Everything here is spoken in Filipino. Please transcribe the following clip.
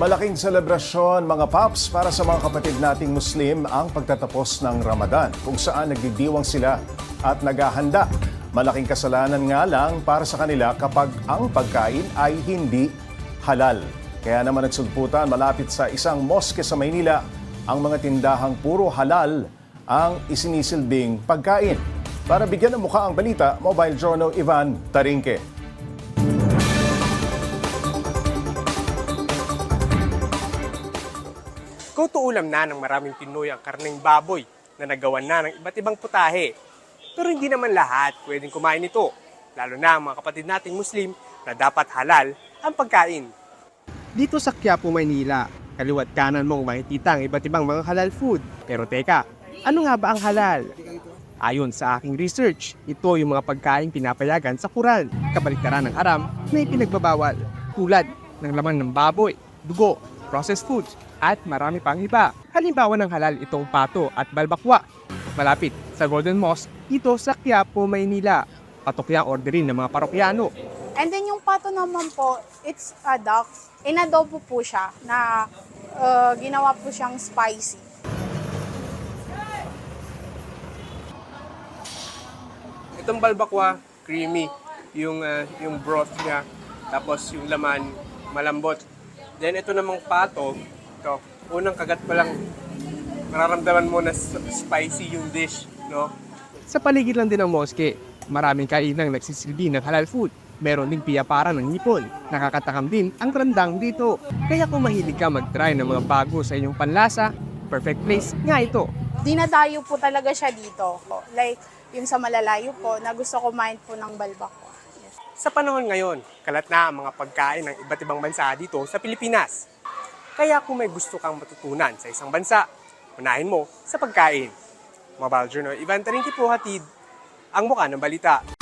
Malaking selebrasyon mga paps para sa mga kapatid nating Muslim ang pagtatapos ng Ramadan kung saan nagdidiwang sila at naghahanda. Malaking kasalanan nga lang para sa kanila kapag ang pagkain ay hindi halal. Kaya naman nagsulputan malapit sa isang moske sa Maynila ang mga tindahang puro halal ang isinisilbing pagkain. Para bigyan ng mukha ang balita, Mobile Journal Ivan Tarinque. Kutuulam na ng maraming Pinoy ang karneng baboy na nagawan na ng iba't ibang putahe. Pero hindi naman lahat pwedeng kumain nito, lalo na ang mga kapatid nating Muslim na dapat halal ang pagkain. Dito sa Quiapo, Maynila, kaliwat kanan mong makikita ang iba't ibang mga halal food. Pero teka, ano nga ba ang halal? Ayon sa aking research, ito yung mga pagkain pinapayagan sa Quran, kabaliktaran ng haram na ipinagbabawal, tulad ng laman ng baboy, dugo, processed foods, at marami pang iba. Halimbawa ng halal itong pato at balbakwa. Malapit sa Golden Mosque, ito sa Quiapo, Maynila. Patok yang orderin ng mga parokyano. And then yung pato naman po, it's a duck. Inadobo po siya na uh, ginawa po siyang spicy. Itong balbakwa, creamy. Yung, ah, yung broth niya, tapos yung laman, malambot. Then ito namang pato, ito, unang kagat pa lang, nararamdaman mo na spicy yung dish, no? Sa paligid lang din ng moske, maraming kainang nagsisilbi ng halal food. Meron ding piyapara ng hipon. Nakakatakam din ang randang dito. Kaya kung mahilig ka mag-try ng mga bago sa inyong panlasa, perfect place nga ito. Dinadayo po talaga siya dito. Like, yung sa malalayo po, na gusto kumain po ng balbakwa. Yes. Sa panahon ngayon, kalat na ang mga pagkain ng iba't ibang bansa dito sa Pilipinas. Kaya kung may gusto kang matutunan sa isang bansa, unahin mo sa pagkain. Mobile Journal, Ivan Tarinki po hatid ang mukha ng balita.